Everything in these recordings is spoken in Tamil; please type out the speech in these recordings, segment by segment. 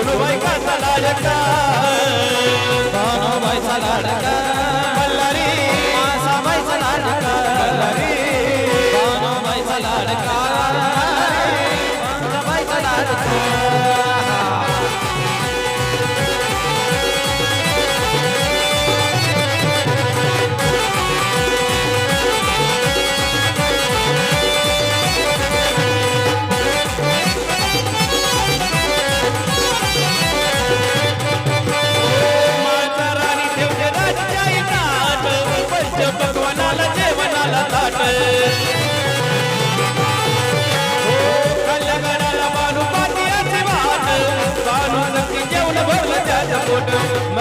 தொழுவாய் கண்ணலாயக்கா மாமாய் சலாடக்கா பல்லரி மாசாமாய் சலாடக்கா பல்லரி மாமாய் சலாடக்கா மாசாமாய் சலாடக்கா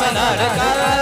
மலர் கர